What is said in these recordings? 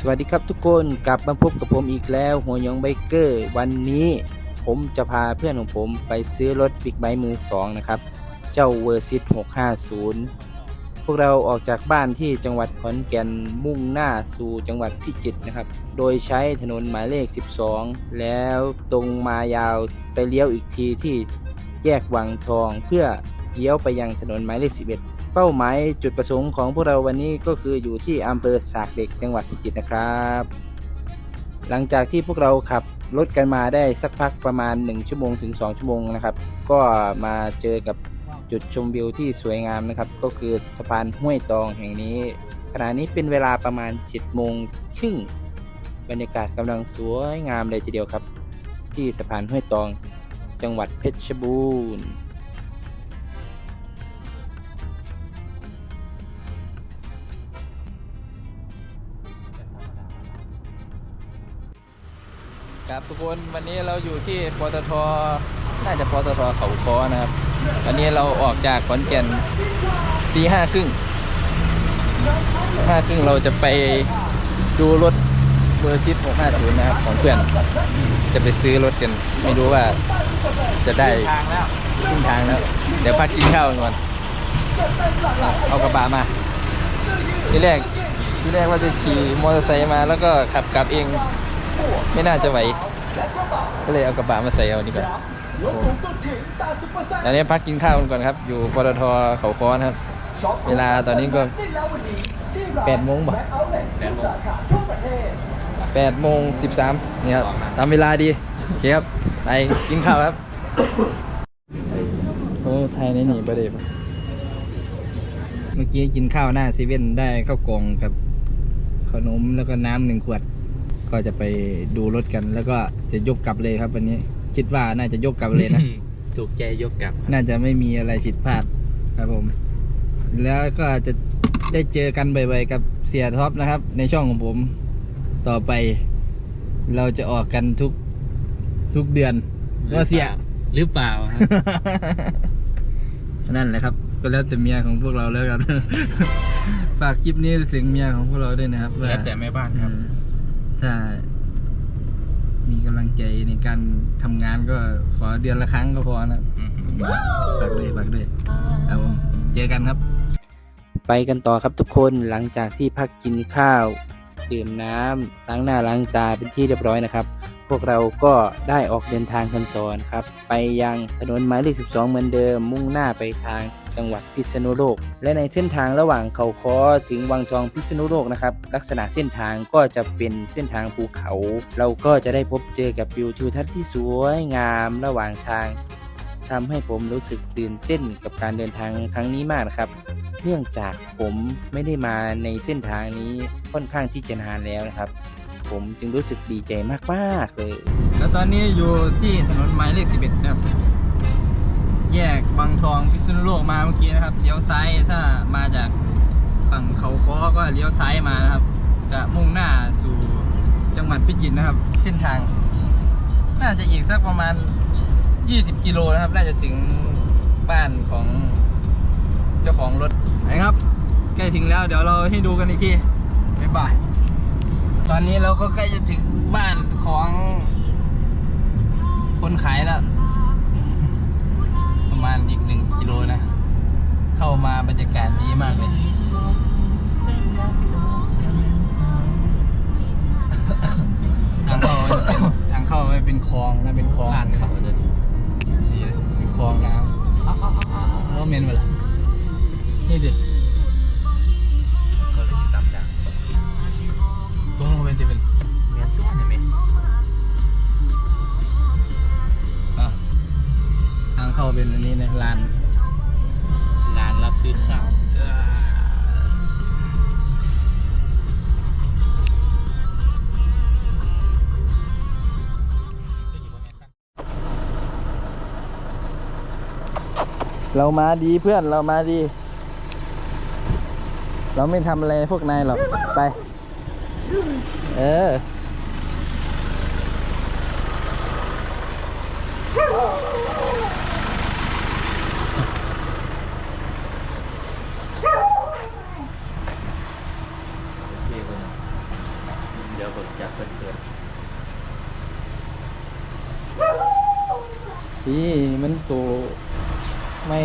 สวัสดีครับทุกคนกลับมาพบกับผมอีกแล้วหัวยองไบเกอร์วันนี้ผมจะพาเพื่อนของผมไปซื้อรถบิ๊กไบค์มือสองนะครับเจ้าเวอร์ซิต650 พวกเราออกจากบ้านที่จังหวัดขอนแก่นมุ่งหน้าสู่จังหวัดพิจิตรนะครับ โดยใช้ถนนหมายเลข 12 แล้วตรงมายาวไปเลี้ยวอีกทีที่แยกวังทองเพื่อเลี้ยวไปยังถนนหมายเลข 11 เป้าหมายจุดประสงค์ของพวกเราวันนี้ก็คืออยู่ที่อำเภอสากเหล็กจังหวัดพิจิตรนะครับ หลังจากที่พวกเราขับรถกันมาได้สักพักประมาณ 1 ชั่วโมงถึง 2 ชั่วโมงนะครับ ก็มาเจอกับจุดชมวิวที่สวยงามนะครับ ก็คือสะพานห้วยตองแห่งนี้ ขณะนี้เป็นเวลาประมาณ7โมงครึ่งบรรยากาศกำลังสวยงามเลยทีเดียวครับ ที่สะพานห้วยตอง จังหวัดเพชรบูรณ์ ครับ ทุกคนวันนี้เราอยู่ที่ปตทน่าจะปตทเขาคอนะครับ วันนี้เราออกจากขอนแก่นตีห้าครึ่งห้าครึ่งเราจะไปดูรถเบอร์ซิตหกห้าศูนย์นะครับ ของเพื่อนจะไปซื้อรถกันไม่รู้ว่าจะได้ทางแล้วครึ่งทางแล้ว เดี๋ยวพักกินข้าวก่อนเอากระบะมาที่แรกที่แรกว่าจะขี่มอเตอร์ไซค์มาแล้วก็ขับกลับเอง ไม่น่าจะไหว ก็เลยเอากระบะมาใส่เอาดีกว่าตอนนี้พักกินข้าวกันก่อนครับ อยู่ปตทเขาค้อนครับ เวลาตอนนี้ก็แปดโมงบ่แปดโมงสิบสามนี่ครับตามเวลาดีโอเคครับ ไปกินข้าวครับโอ้ไทยในนี่ประเดี๋ยวเมื่อกี้กินข้าวหน้าเซเว่นได้ข้าวกล่องกับขนมแล้วก็น้ำหนึ่งขวด ก็จะไปดูรถกัน แล้วก็จะยกกลับเลยครับวันนี้ คิดว่าน่าจะยกกลับเลยนะ ถูกใจยกกลับ น่าจะไม่มีอะไรผิดพลาดครับผม แล้วก็จะได้เจอกันบ่อยๆกับเสียท็อปนะครับ ในช่องของผมต่อไป เราจะออกกันทุกทุกเดือนว่าเสียหรือเปล่าครับนั่นแหละครับ ก็แล้วแต่เมียของพวกเราแล้วกันฝากคลิปนี้ถึงเมียของพวกเราด้วยนะครับว่าแล้วแต่แม่บ้านครับอืม ถ้ามีกำลังใจในการทำงานก็ขอเดือนละครั้งก็พอนะครับฝากด้วยฝากด้วยครับผมเจอกันครับ ไปกันต่อครับทุกคนหลังจากที่พักกินข้าว ดื่มน้ำล้างหน้าล้างตาเป็นที่เรียบร้อยนะครับ พวกเราก็ได้ออกเดินทางกันต่อนะครับ ไปยังถนนหมายเลข 12 เหมือนเดิม มุ่งหน้าไปทางจังหวัดพิษณุโลก และในเส้นทางระหว่างเขาค้อถึงวังทองพิษณุโลกนะครับ ลักษณะเส้นทางก็จะเป็นเส้นทางภูเขา เราก็จะได้พบเจอกับวิวทิวทัศน์ที่สวยงามระหว่างทางทำให้ผมรู้สึกตื่นเต้นกับการเดินทางครั้งนี้มากนะครับ เนื่องจากผมไม่ได้มาในเส้นทางนี้ค่อนข้างที่จะนานแล้วนะครับ ผมจึงรู้สึกดีใจมากๆเลย แล้วตอนนี้อยู่ที่ถนนหมายเลข 11 นะครับ แยกบางทองพิษณุโลกมาเมื่อกี้นะครับเลี้ยวซ้ายถ้ามาจากฝั่งเขาค้อก็เลี้ยวซ้ายมานะครับ จะมุ่งหน้าสู่จังหวัดพิจิตรนะครับ เส้นทาง น่าจะอีกสักประมาณ 20 กิโลนะครับ น่าจะถึงบ้านของเจ้าของรถนะครับใกล้ถึงแล้วเดี๋ยวเราให้ดูกันอีกทีบ๊ายบาย ตอนนี้เราก็ใกล้จะถึงบ้านของคนขายแล้ว ประมาณอีกหนึ่งกิโลนะ เข้ามาบรรยากาศดีมากเลยทางเข้าจะเป็นทางเข้าจะเป็นคลองนะเป็นคลอง เรามาดีเพื่อนเรามาดี เราไม่ทำอะไรพวกนายหรอก ไป เออยวเบิกจากเพื่อนพี่มันตัว ไม่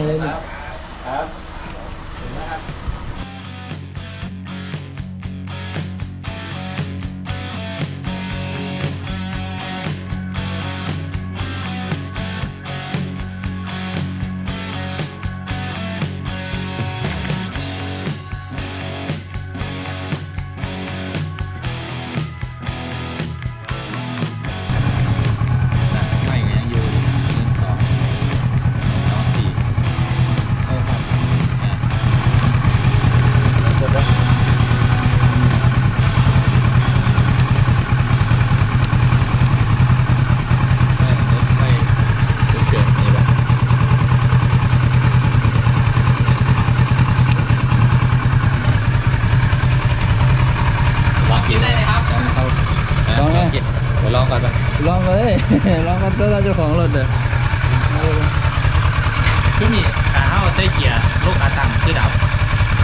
คือมีขาเข้าใต้เกียร์ลูกขาตั้งคือดับ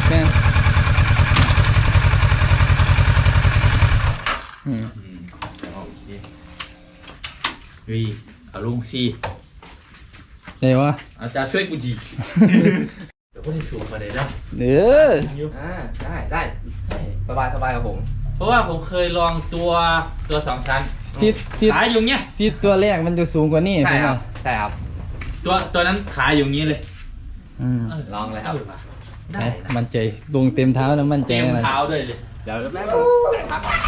แม่งอืมอืมโอเควีเอาลุงซีเดี๋ยววะอาจารย์ช่วยกูดีเดี๋ยวพวกนี้สูงมาเลยนะเด้ออ่าได้ได้สบายสบายครับผม เพราะว่าผมเคยลองตัวตัวสองชั้นซีดซีดขาอยู่เงี้ย ซีดตัวแรกมันจะสูงกว่านี่ใช่ผมครัว่าบใช่ครับ ตัวตัวนั้นขาอยู่งี้เลยอืมลองเลยครับว่ะได้ไปนะมั่นใจลงเต็มเท้าแล้วมั่นใจเต็มอะไรเท้าด้วยเลย เดี๋ยวแป๊บนึงจ่ายพักก่อน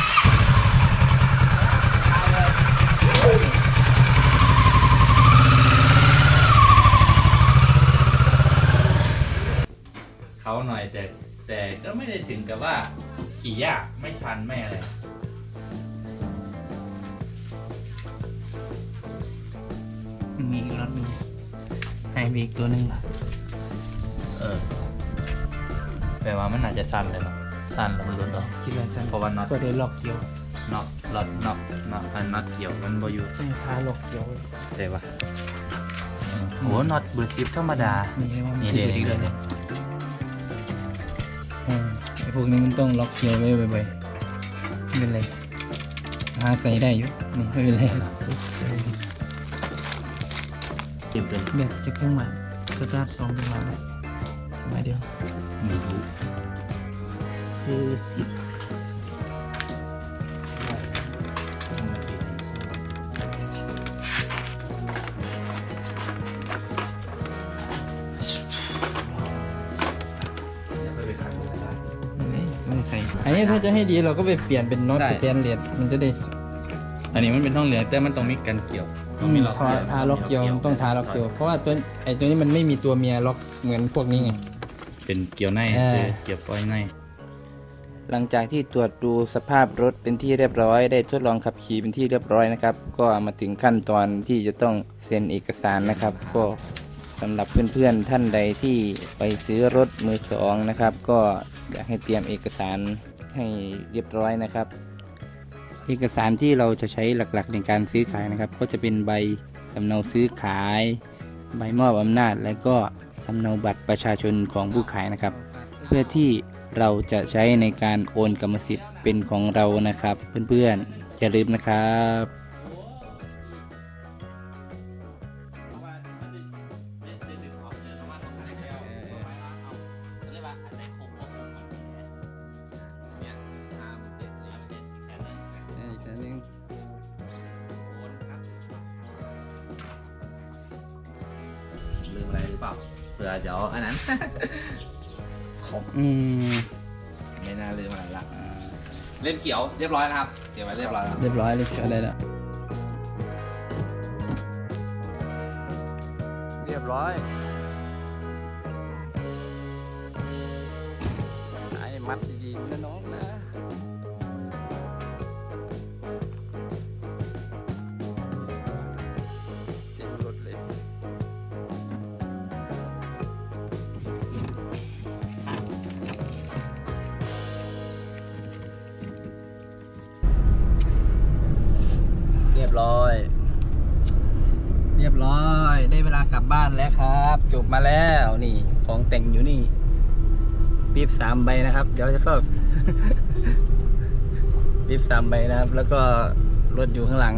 เขาหน่อยแต่แต่ก็ไม่ได้ถึงกับว่า ขี่ยากไม่ชันไม่อะไร มีอีกรถหนึงให้ มีอีกตัวหนึงล่ะเออแปลว่ามันอาจจะสั้นเลยเนาะสั้นแล้วมันหลุดออก คิดว่าจะเพราะว่าน็อต ก็ได้ล็อกเกี่ยวน็อตน็อตน็อตน็อตอันน็อตเกี่ยวมันบ่อยู่ต้องท้าล็อกเกี่ยวใช่ปะโอ้น็อตเบอร์สิบธรรมดามีไหมว่ามันนี่สิเด็เด็กกเลเลยยอืมไอพวกนี้มันต้องล็อกเกี่ยวไว้บ่อยๆไม่เป็นไรหาใส่ได้อยู่นี่ไม่เป็นไร เก็บเป็นเบ็ดจะเครื่องใหม่สตาร์ทสองจังหวะไหมจังหวะเดียวหมูคือสิบไม่ใส่อันนี้ถ้าจะให้ดีเราก็ไปเปลี่ยนเป็นน็อตใช่สแตนเลสมันจะได้ อันนี้มันเป็นท่องเหลืองแต่มันต้องมีกันเกี่ยว อืมทาทาล็อกเกียวต้องทาล็อกเกียว เพราะว่าตัวไอ้ตัวนี้มันไม่มีตัวเมียล็อกเหมือนพวกนี้ไง เป็นเกี่ยวในเออคือเกี่ยวปล่อยใน หลังจากที่ตรวจดูสภาพรถเป็นที่เรียบร้อย ได้ทดลองขับขี่เป็นที่เรียบร้อยนะครับ ก็มาถึงขั้นตอนที่จะต้องเซ็นเอกสารนะครับ ก็สำหรับเพื่อนๆท่านใดที่ไปซื้อรถมือสองนะครับ ก็อยากให้เตรียมเอกสารให้เรียบร้อยนะครับ เอกสารที่เราจะใช้หลักๆในการซื้อขายนะครับ ก็จะเป็นใบสำเนาซื้อขาย ใบมอบอำนาจ และก็สำเนาบัตรประชาชนของผู้ขายนะครับ เพื่อที่เราจะใช้ในการโอนกรรมสิทธิ์เป็นของเรานะครับ เพื่อนๆอย่าลืมนะครับ เปล่าเผื่อเดี๋ยวอันนั้นอืมไม่น่าลืมอะไรละเล่มเขียวเรียบร้อยนะครับเก็บไว้เรียบร้อยแล้วเรียบร้อยเลยอะไรละเรียบร้อยไอ้มัดดีๆนะน้องนะากลับบ้านแล้วครับ จบมาแล้วนี่ ของแต่งอยู่นี่ปีบสามใบนะครับ เดี๋ยวจะเข้าปีรีบตามไปนะครับ แล้วก็รถอยู่ข้างหลัง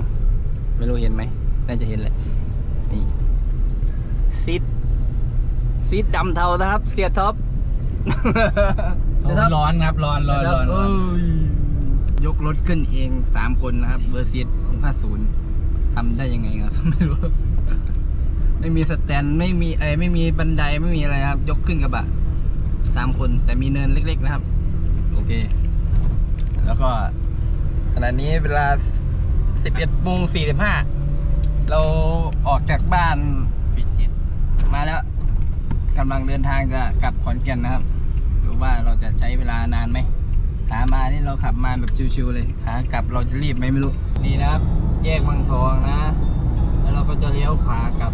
ไม่รู้เห็นไหมน่าจะเห็นแหละนี่ซีดซีดดำเทานะครับ เสียท็อปเสียท็อปร้อนครับร้อนร้อนร้อนร้อนยกรถขึ้นเองสามคนนะครับเบอร์ซีดหกห้าศูนย์ทำได้ยังไงครับ ไม่รู้ ไม่มีสแตนไม่มีเอยไม่มีบันไดไม่มีอะไรครับ ยกขึ้นกระบะสามคนแต่มีเนินเล็ก ๆ นะครับ โอเค แล้วก็ขณะนี้เวลาสิบเอ็ดโมงสี่สิบห้าเราออกจากบ้านปิดจิตมาแล้วกำลังเดินทางจะกลับขอนแก่นนะครับดูว่าเราจะใช้เวลานานไหมขามานี่เราขับมาแบบชิวๆเลยขากลับเราจะรีบไหมไม่รู้นี่นะครับ แยกบางทองนะ เราก็จะเลี้ยวขวากลับ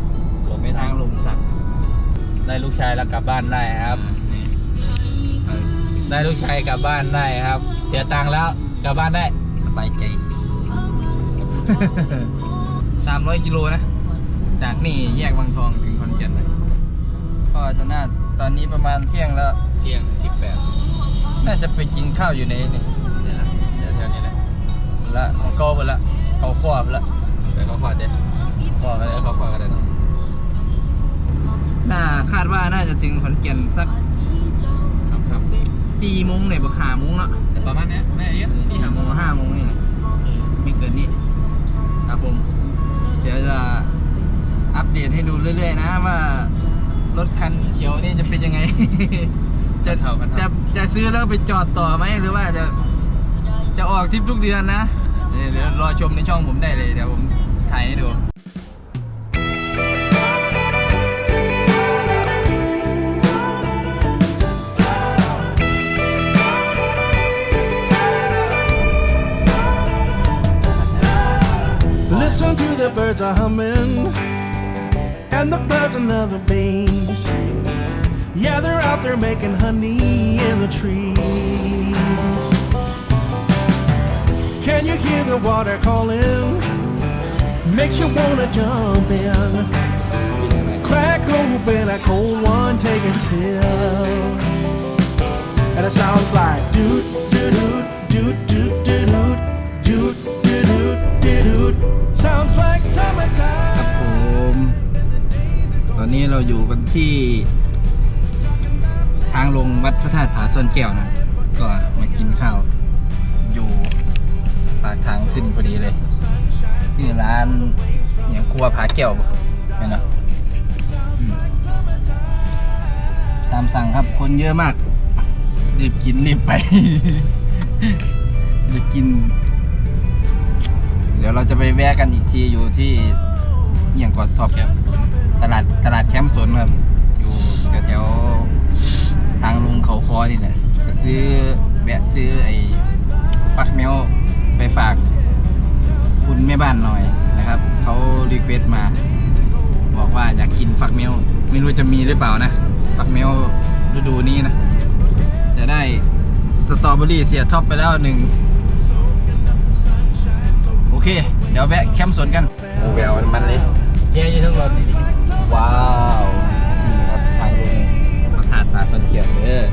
ไปทางลมสักได้ลูกชายแล้วกลับบ้านได้ครับ นี่ได้ลูกชายกลับบ้านได้ครับ เสียตังค์แล้วกลับบ้านได้ สบายใจสามร้อยกิโลนะ จากนี่แยกบางทองถึงขอนแก่นเลยก็จะน่าตอนนี้ประมาณเที่ยงแล้ว เที่ยงสิบแปดน่าจะไปกินข้าวอยู่ในนี่เดี๋ยวนะเดี๋ยวแถวนี้นะละของโก้ไปละเขาครอบละไปเขาขอเจ๊ ครอบไปไปแล้วเขาขอกันเลยเนาะน่าคาดว่าน่าจะถึงขอนแก่นสักครับครับสี่โมงเนี่ยบอกหาโมงแล้วประมาณเนี้ยน่าจะเยอะสี่โมงห้าโมงนี่แหละไม่เกินนี้ครับผม เดี๋ยวจะอัปเดตให้ดูเรื่อย ๆ นะว่ารถคันเขียวนี่จะเป็นยังไง จะจะจะซื้อแล้วไปจอดต่อไหมหรือว่าจะจะออกทริปทุกเดือนนะเดี๋ยวเดี๋ยวรอชมในช่องผมได้เลยเดี๋ยวผมถ่ายให้ดู birds are humming and the buzzing of the bees. Yeah, they're out there making honey in the trees. Can you hear the water calling? Makes you wanna jump in. Crack open a cold one, take a sip. And it sounds like doot doot doot doot doot doot doot doot doot doot ตอนนี้เราอยู่กันที่ทางลงวัดพระธาตุผาซ่อนแก้วนะ ก็มากินข้าว อยู่ปากทางขึ้นพอดีเลยนี่ร้านอย่างครัวผาแก้วเห็นหรอตามสั่งครับคนเยอะมาก รีบกินรีบไปรีบกิน เดี๋ยวเราจะไปแวะกันอีกทีอยู่ที่เอียงกอดท็อปครับ ตลาดตลาดแคมป์สนครับอยู่แถวๆทางลุงเขาคอนี่แหละจะซื้อแวะซื้อไอ้ฟักแมวไปฝากคุณแม่บ้านหน่อยนะครับเขารีเควสต์มา บอกว่าอยากกินฟักแมวไม่รู้จะมีหรือเปล่านะฟักแมวฤดูนี้นะจะได้สตรอเบอรี่เสียท็อปไปแล้วหนึ่งโอเค เดี๋ยวแวะแคมป์สวนกันโอ้แววมันเลยแย่ยี่ทั้งรถ ว้าวนี่ครับทางลงมหาดปลาสนเขียวเด้อ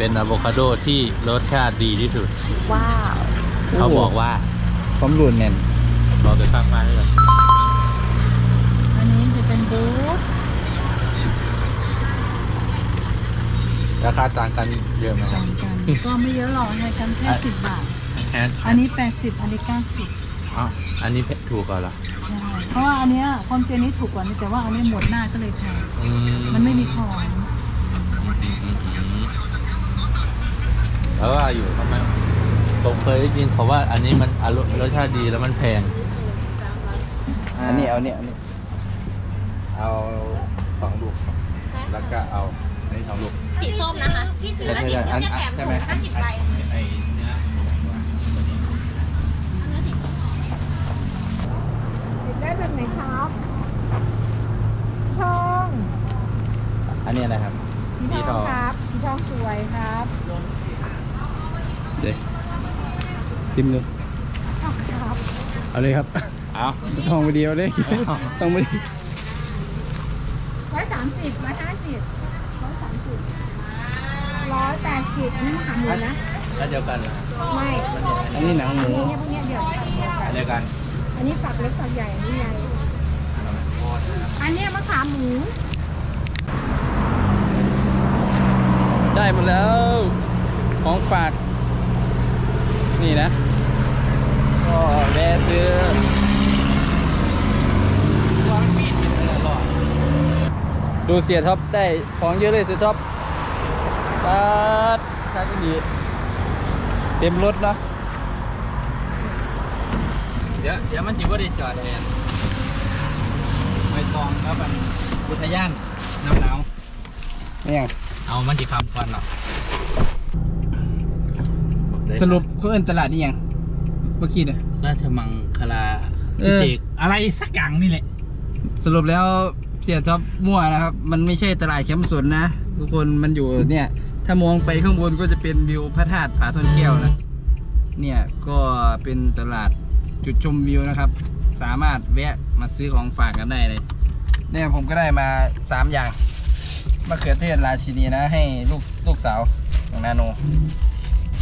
เป็นอะโวคาโดที่รสชาติดีที่สุด ว้าว เขาบอกว่าพร้อมรุ่นแน่นเราไปฟังมาให้ก่อนอันนี้จะเป็นบูธราคาต่างกันเยอะไหมครัต่าบงกันก็ไม่เยอะหรอกให้กันแค่สิบบาทแฮทอันนี้แปดสิบอันนี้เก้าสิบอ๋ออันนี้ถูกกว่าเหรอใช่เพราะว่าอันเนี้ยความเจนนี้ถูกกว่านี้แต่ว่าอันนี้หมดหน้าก็เลยแพงอืมันไม่มีของ อืมอืมอืม แล้วว่าอยู่ทำไมผมเคยได้ยินเขาว่าอันนี้มันอร่อยรสชาติดีแล้วมันแพง อันนี้เอาเนี่ยอันนี้เอาสองลูก แล้วก็เอาอันนี้สองลูกสีส้มนะคะที่ซื้อแล้วสีส้มจะแถมถุงห้าสิบใบไอ้เนื้อได้แบบไหนครับทองอันนี้อะไรครับ สีทองครับ สีทองสวยครับ เดี๋ยวซิมเลยครับเอาเลยครับเอาทองไปเดียวเลยต้องไปร้อยสามสิบร้อยห้าสิบร้อยสามสิบร้อยแปดสิบอันนี้มะขามหมูนะแล้วเดียวกันเหรอไม่อันนี้หนังหมูเนี่ยพวกเนี้ยเดี๋ยวอันเดียวกัน อันนี้ฝักเล็กฝักใหญ่อันนี้ใหญ่อันเนี้ยมะขามหมู ได้หมดแล้ว ของฝาก นี่นะ ก็แวะซื้อดูเสียท็อปได้ของเยอะเลยเสียท็อปปัดทักดีเต็มรถเนาะเดี๋ยวเดี๋ยวมันจิว่าได้จอดแทนไม่ตองครับมันอุทยานน้ำหนาวนี่ยังเอามันจะคำควันห รอสรุปเขาเอิ้นตลาดนี่ยังเมื่อกี้เนี่ย ราชมังคลาเอพิอ เศษกอะไรสักอย่างนี่แหละ สรุปแล้วเสียท็อปมั่วนะครับ มันไม่ใช่ตลาดแคมป์สนนะ ทุกคนมันอยู่เนี่ย ถ้ามองไปข้างบนก็จะเป็นวิวพระธาตุผาซ่อนแก้วนะ เนี่ยก็เป็นตลาดจุดชมวิวนะครับ สามารถแวะมาซื้อของฝากกันได้เลย เนี่ยผมก็ได้มาสามอย่างมะเขือเทศราชินีนะ ให้ลูกลูกสาวของนาโน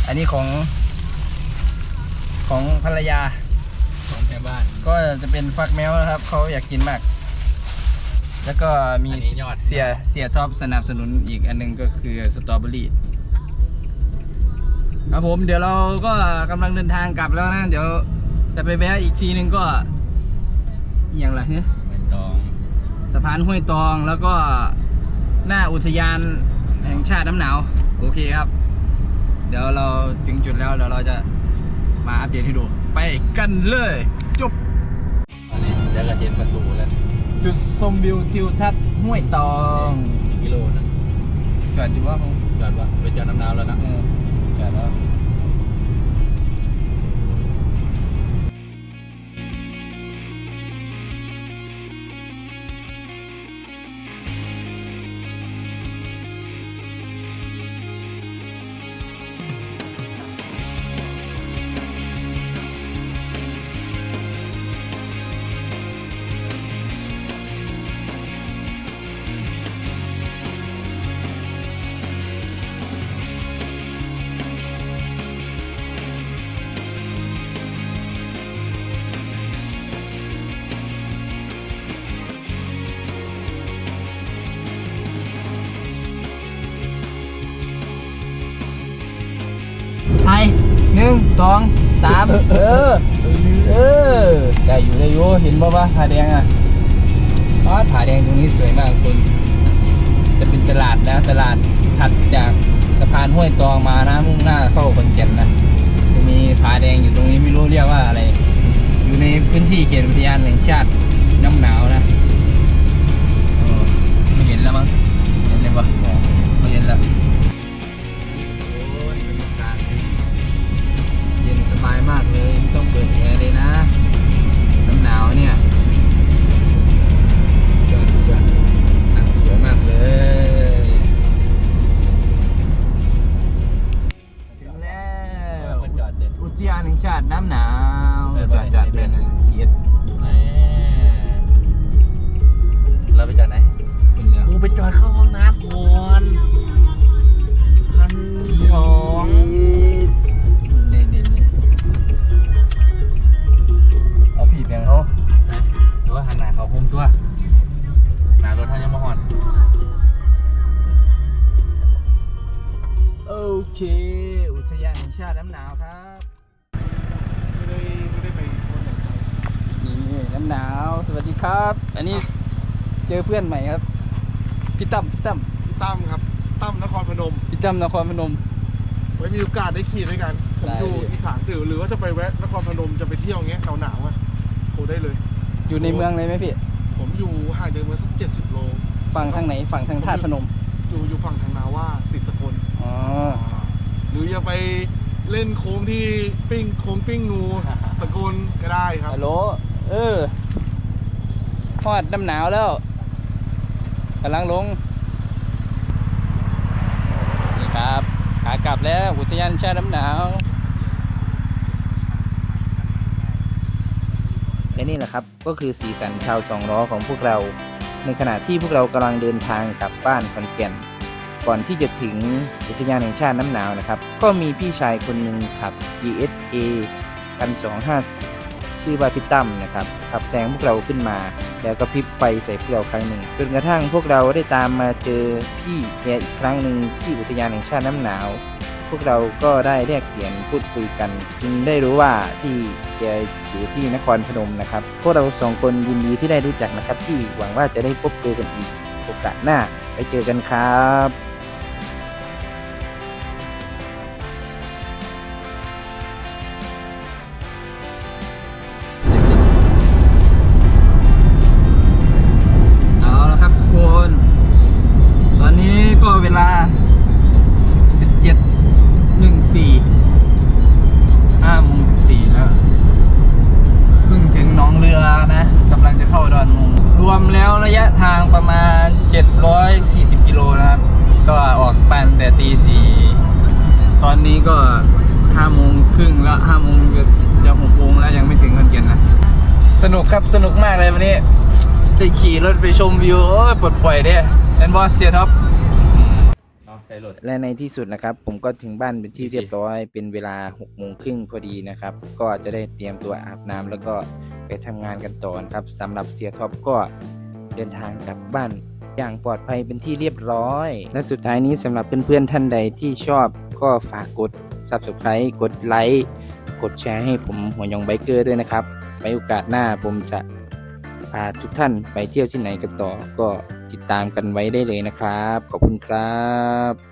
อันนี้ของของภรรยา ของแถวบ้าน ก็จะเป็นฟักแมวนะครับ เขาอยากกินมาก แล้วก็มีอันนี้ยอด เสียเสียท็อปสนับสนุนอีกอันหนึงก็คือสตรอเบอรี่ครับผมเดี๋ยวเราก็กำลังเดินทางกลับแล้วนะ เดี๋ยวจะไปแวะอีกทีหนึงก็อหย่างไรเฮ้ยเป็นตองสะพานห้วยตองแล้วก็หน้าอุทยานแห่งชาติน้ำหนาว โอเคครับ เดี๋ยวเราถึงจุดแล้วเดี๋ยวเราจะมาอัปเดตให้ดู ไปกันเลยจบอันนี้เดี๋ยวก็เห็นประตูแล้วจุดชมวิวทิวทัศน์ห้วยตองอีกกิโลนึงจอดอยู่ว่าผมจอดว่าไปจอดน้ำหนาวแล้วนะเออจอดแล้ว หนึ่งสองสามเออ เออ ได้อยู่ได้อยู่เห็นบ่ว่าผาแดงอะอ๋อผาแดงตรงนี้สวยมากคุณจะเป็นตลาดนะ ตลาดถัดจากสะพานห้วยตองมานะมุ่งหน้าเข้าขอนแก่นนะจะมีผาแดงอยู่ตรงนี้ไม่รู้เรียกว่าอะไร อยู่ในพื้นที่เขตอุทยานแห่งชาติน้ำหนาวนะ เค อุทยานแห่งชาติน้ำหนาวครับนี่น้ำหนาว สวัสดีครับ อันนี้เจอเพื่อนใหม่ครับ พี่ตั้มพี่ตั้มตั้มครับตั้มนครพนมพี่ตั้มนครพนม ไว้มีโอกาสได้ขี่ด้วยกัน ผมได้อยู่พี่อีสานหรือหรือว่าจะไปแวะนครพนมจะไปเที่ยวเงี้ยหนาวๆอะโทรได้เลย อยู่ในเมืองเลยไหมพี่ ผมอยู่ห่างจากเมืองสักเจ็ดสิบโล ฝั่งทางไหน ฝั่งทางธาตุพนม อยู่อยู่ฝั่งทางนาว่าติดสกล อ๋อห รือจะไปเล่นโค้งที่ปิ้งโค้งปิ้งงูสกลก็ได้ครับ ฮัลโหล เออฮอดน้ำหนาวแล้วกำลังลง นี่ครับ ขากลับแล้วอุทยานแช่น้ำหนาว และนี่แหละครับ ก็คือสีสันชาวสองล้อของพวกเรา ในขณะที่พวกเรากำลังเดินทางกลับบ้านขอนแก่น ก่อนที่จะถึงอุทยานแห่งชาติน้ำหนาวนะครับ ก็มีพี่ชายคนหนึ่งขับ GSA กัน250ชื่อว่าพี่ตั้มนะครับ ขับแซงพวกเราขึ้นมา แล้วก็พริบไฟใส่พวกเราครั้งหนึ่ง จนกระทั่งพวกเราได้ตามมาเจอพี่แกอีกครั้งหนึ่งที่อุทยานแห่งชาติน้ำหนาว พวกเราก็ได้แลกเปลี่ยนพูดคุยกัน จึงได้รู้ว่าที่แกอยู่ที่นครพนมนะครับ พวกเราสองคนยินดีที่ได้รู้จักนะครับพี่หวังว่าจะได้พบเจอกันอีกโอกาสหน้าไปเจอกันครับ จะจะ6โมงแล้วยังไม่ถึงคอนเกียนนะสนุกครับสนุกมากเลยวันนี้ได้ขี่รถไปชมวิวโอ้ยปลดปล่อยเด้แอนบอสเซียท็อปเนาะใช้รถและในที่สุดนะครับ ผมก็ถึงบ้านเป็นที่เรียบร้อยเป็นเวลา6โมงครึ่งพอดีนะครับ ก็จะได้เตรียมตัวอาบน้ำแล้วก็ไปทำงานกันต่อนะครับสำหรับเสียท็อปก็เดินทางกลับบ้านอย่างปลอดภัยเป็นที่เรียบร้อย และสุดท้ายนี้สำหรับเพื่อนๆท่านใดที่ชอบก็ฝากกด Subscribe กดไลค์ กดแชร์ให้ผมหัวยองไบเกอร์ด้วยนะครับ ไปโอกาสหน้าผมจะพาทุกท่านไปเที่ยวที่ไหนกันต่อ ก็ติดตามกันไว้ได้เลยนะครับ ขอบคุณครับ